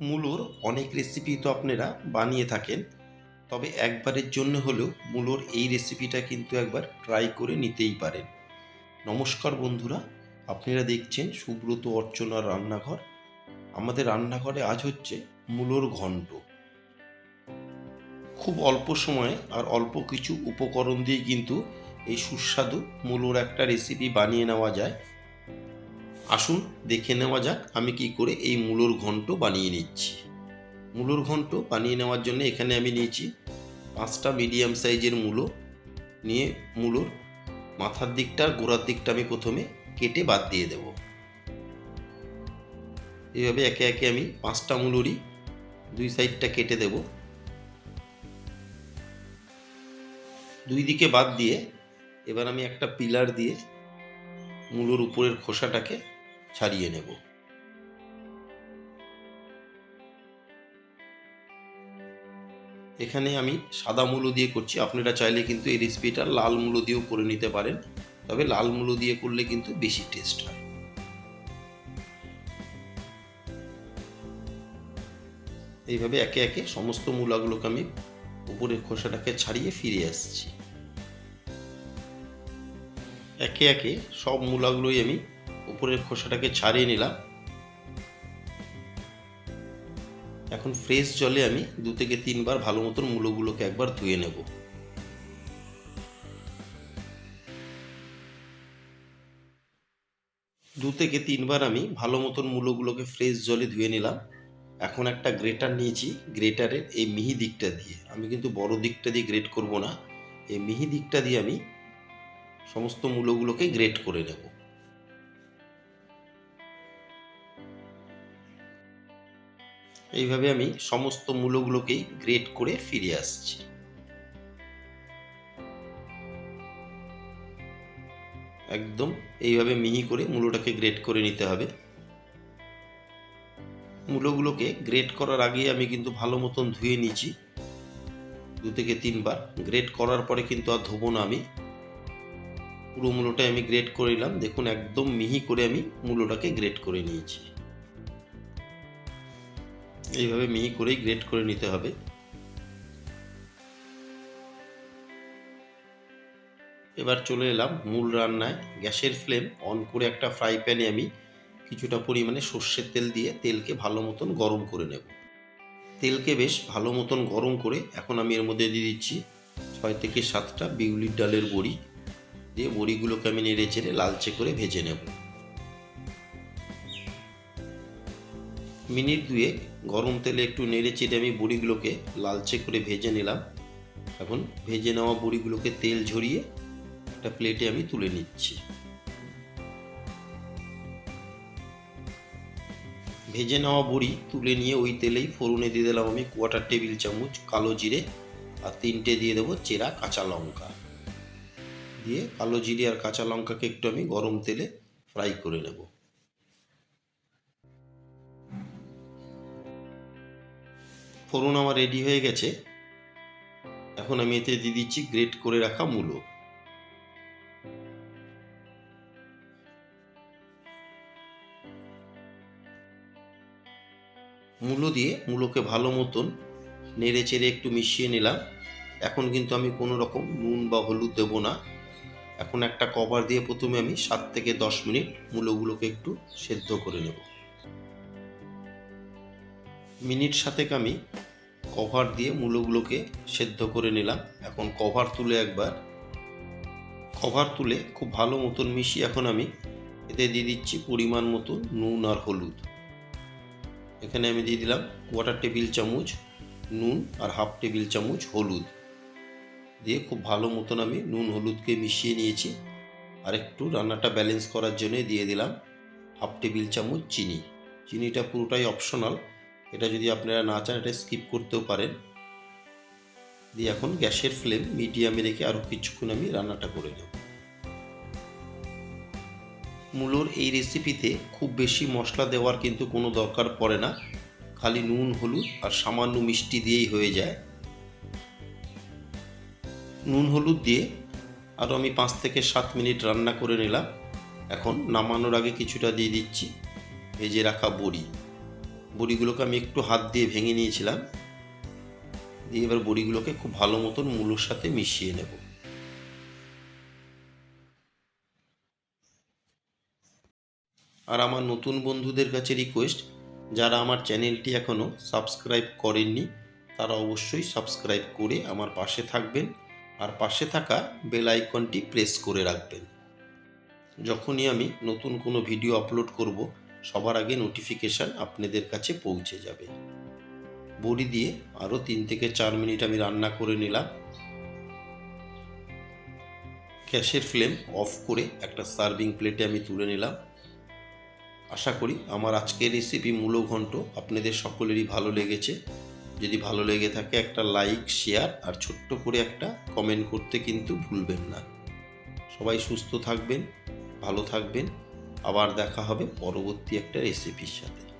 মূলোর অনেক রেসিপি তো আপনারা বানিয়ে থাকেন। তবে একবারের জন্য হলেও মূলোর এই রেসিপিটা কিন্তু একবার ট্রাই করে নিতেই পারেন। নমস্কার বন্ধুরা, আপনারা দেখছেন সুব্রত অর্চনার রান্নাঘর। আমাদের রান্নাঘরে আজ হচ্ছে মূলোর ঘন্ট। খুব অল্প সময়ে আর অল্প কিছু উপকরণ দিয়ে কিন্তু এই সুস্বাদু মূলোর একটা রেসিপি বানিয়ে নেওয়া যায়। আসুন দেখে নেওয়া যাক আমি কি করে এই মূলোর ঘন্ট বানিয়ে নিচ্ছি। মূলোর ঘন্ট বানিয়ে নেওয়ার জন্য এখানে আমি নিয়েছি পাঁচটা মিডিয়াম সাইজের মূলো। নিয়ে মূলোর মাথার দিকটা আর গোড়ার দিকটা আমি প্রথমে কেটে বাদ দিয়ে দেব। এইভাবে একে একে আমি পাঁচটা মূলোরই দুই সাইডটা কেটে দেব। দুই দিকে বাদ দিয়ে এবার আমি একটা পিলার দিয়ে মূলোর উপরের খোসাটাকে ছাড়িয়ে নেব। এখানে আমি সাদা মূলো দিয়ে করছি। আপনারা চাইলে কিন্তু এই রেসিপিটা লাল মূলো দিয়েও করে নিতে পারেন। তবে লাল মূলো দিয়ে করলে কিন্তু বেশি টেস্ট হয়। এইভাবে একে একে সমস্ত মূলাগুলোকে আমি উপরের খোসাটাকে ছাড়িয়ে ফিরে আসছি। একে একে সব মূলাগুলোই আমি উপরের খোসাটাকে ছাড়িয়ে নিলাম। এখন ফ্রেশ জলে আমি দু থেকে তিনবার ভালো মতন মূলোগুলোকে একবার ধুয়ে নেব। দু থেকে তিনবার আমি ভালো মতন মূলোগুলোকে ফ্রেশ জলে ধুয়ে নিলাম। এখন একটা গ্রেটার নিয়েছি গ্রেটারের এই মিহি দিকটা দিয়ে। আমি কিন্তু বড় দিকটা দিয়ে গ্রেট করব না, এই মিহি দিকটা দিয়ে আমি সমস্ত মূলগুলোকে গ্রেট করে নেব। এইভাবে আমি সমস্ত মূলগুলোকেই গ্রেড করে ফিরে আসছি। একদম এইভাবে মিহি করে মূলোটাকে গ্রেড করে নিতে হবে। মূলগুলোকে গ্রেড করার আগে আমি কিন্তু ভালো মতন ধুয়ে নিয়েছি দু থেকে তিনবার। গ্রেড করার পরে কিন্তু আর ধোবো না আমি। পুরো মূলোটাই আমি গ্রেড করে নিলাম। দেখুন একদম মিহি করে আমি মূলোটাকে গ্রেড করে নিয়েছি। এইভাবে মিহি করেই গ্রেট করে নিতে হবে। এবার চলে এলাম মূল রান্নায়। গ্যাসের ফ্লেম অন করে একটা ফ্রাই প্যানে আমি কিছুটা পরিমাণে সর্ষের তেল দিয়ে তেলকে ভালো মতন গরম করে নেব। তেলকে বেশ ভালো মতন গরম করে এখন আমি এর মধ্যে দিয়ে দিচ্ছি ছয় থেকে সাতটা বিউলির ডালের বড়ি। দিয়ে বড়িগুলোকে আমি নেড়ে চেড়ে লালচে করে ভেজে নেব। মিনিট দুয়েক গরম তেলে একটু নেড়ে চেড়ে আমি বড়িগুলোকে লালচে করে ভেজে নিলাম। এখন ভেজে নেওয়া বড়িগুলোকে তেল ঝরিয়ে একটা প্লেটে আমি তুলে নিচ্ছি। ভেজে নেওয়া বড়ি তুলে নিয়ে ওই তেলেই ফোড়নে দিয়ে দিলাম আমি কোয়াটার টেবিল চামচ কালো জিরে আর তিনটে দিয়ে দেবো চেরা কাঁচা লঙ্কা। দিয়ে কালো জিরে আর কাঁচা লঙ্কাকে একটু আমি গরম তেলে ফ্রাই করে নেব। ফোড়ন আমার রেডি হয়ে গেছে। এখন আমি এতে দিয়ে দিচ্ছি গ্রেট করে রাখা মূলো। মূলো দিয়ে মূলোকে ভালো মতন নেড়ে চেড়ে একটু মিশিয়ে নিলাম। এখন কিন্তু আমি কোনো রকম নুন বা হলুদ দেবো না। এখন একটা কভার দিয়ে প্রথমে আমি সাত থেকে দশ মিনিট মূলোগুলোকে একটু সেদ্ধ করে নেব। মিনিট সাতেক আমি কভার দিয়ে মূলোগুলোকে সেদ্ধ করে নিলাম। এখন কভার তুলে একবার। কভার তুলে খুব ভালো মতন মিশিয়ে এখন আমি এতে দিয়ে দিচ্ছি পরিমাণ মতো নুন আর হলুদ। এখানে আমি দিয়ে দিলাম কোয়াটার টেবিল চামচ নুন আর হাফ টেবিল চামচ হলুদ। দিয়ে খুব ভালো মতন আমি নুন হলুদকে মিশিয়ে নিয়েছি। আর একটু রান্নাটা ব্যালেন্স করার জন্য দিয়ে দিলাম হাফ টেবিল চামচ চিনি। চিনিটা পুরোটাই অপশনাল এটা যদি আপনারা না চান, এটা স্কিপ করতেও পারেন। দিয়ে এখন গ্যাসের ফ্লেম মিডিয়ামে রেখে আরও কিছুক্ষণ আমি রান্নাটা করে নেব। মূলোর এই রেসিপিতে খুব বেশি মশলা দেওয়ার কিন্তু কোনো দরকার পড়ে না। খালি নুন, হলুদ আর সামান্য মিষ্টি দিয়েই হয়ে যায়। নুন, হলুদ দিয়ে আরও আমি পাঁচ থেকে সাত মিনিট রান্না করে নিলাম। এখন নামানোর আগে কিছুটা দিয়ে দিচ্ছি, ভেজে রাখা বড়ি। বড়িগুলোকে আমি একটু হাত দিয়ে ভেঙে নিয়েছিলাম। দিয়ে এবার বড়িগুলোকে খুব ভালো মতন মূলোর সাথে মিশিয়ে নেব। আর আমার নতুন বন্ধুদের কাছে রিকোয়েস্ট যারা আমার চ্যানেলটি এখনও সাবস্ক্রাইব করেননি, তারা অবশ্যই সাবস্ক্রাইব করে আমার পাশে থাকবেন আর পাশে থাকা বেল আইকনটি প্রেস করে রাখবেন। যখনই আমি নতুন কোনো ভিডিও আপলোড করব সবার আগে নোটিফিকেশান আপনাদের কাছে পৌঁছে যাবে। বড়ি দিয়ে আরও তিন থেকে চার মিনিট আমি রান্না করে নিলাম। গ্যাসের ফ্লেম অফ করে একটা সার্ভিং প্লেটে আমি তুলে নিলাম। আশা করি আমার আজকের রেসিপি মূলো ঘন্ট আপনাদের সকলেরই ভালো লেগেছে। যদি ভালো লেগে থাকে একটা লাইক শেয়ার আর ছোট্ট করে একটা কমেন্ট করতে কিন্তু ভুলবেন না। সবাই সুস্থ থাকবেন, ভালো থাকবেন। আবার দেখা হবে পরবর্তী একটা রেসিপির সাথে।